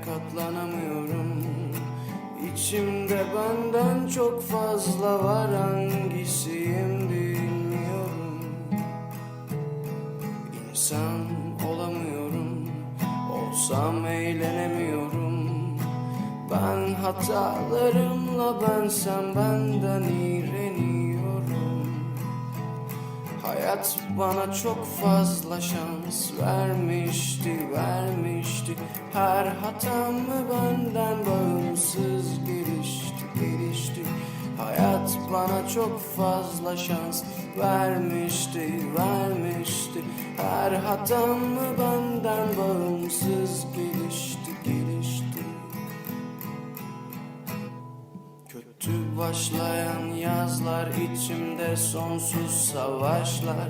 katlanamıyorum. İçimde benden çok fazla var hangisiyim bilmiyorum. İnsan olamıyorum Olsam eğlenemiyorum. Ben hatalarımla bensem benden iğreniyorum Hayat bana çok fazla şans vermişti, vermişti. Her hatamı benden bağımsız gelişti, gelişti Hayat bana çok fazla şans vermişti, vermişti. Her hatamı benden bağımsız Kötü başlayan yazlar içimde sonsuz savaşlar.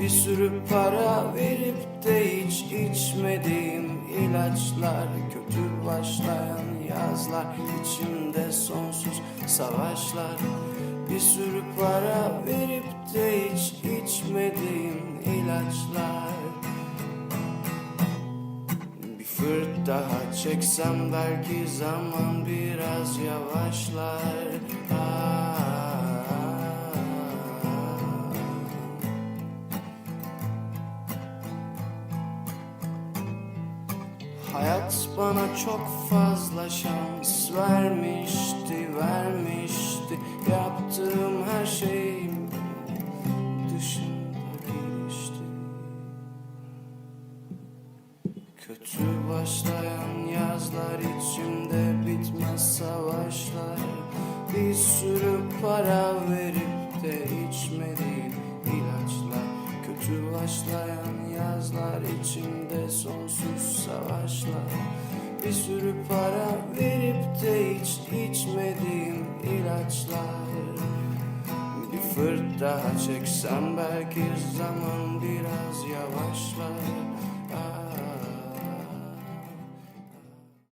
Bir sürü para verip de hiç içmediğim ilaçlar. Kötü başlayan yazlar içimde sonsuz savaşlar. Bir sürü para verip de hiç içmediğim ilaçlar daha çeksem belki zaman biraz yavaşlar. Hayat bana çok fazla şans vermişti, vermişti. Yaptığım her şey Kötü başlayan yazlar içimde bitmez savaşlar. Bir sürü para verip de içmediğim ilaçlar. Kötü başlayan yazlar içimde sonsuz savaşlar. Bir sürü para verip de hiç içmediğim ilaçlar. Bir fırt daha çeksem belki zaman biraz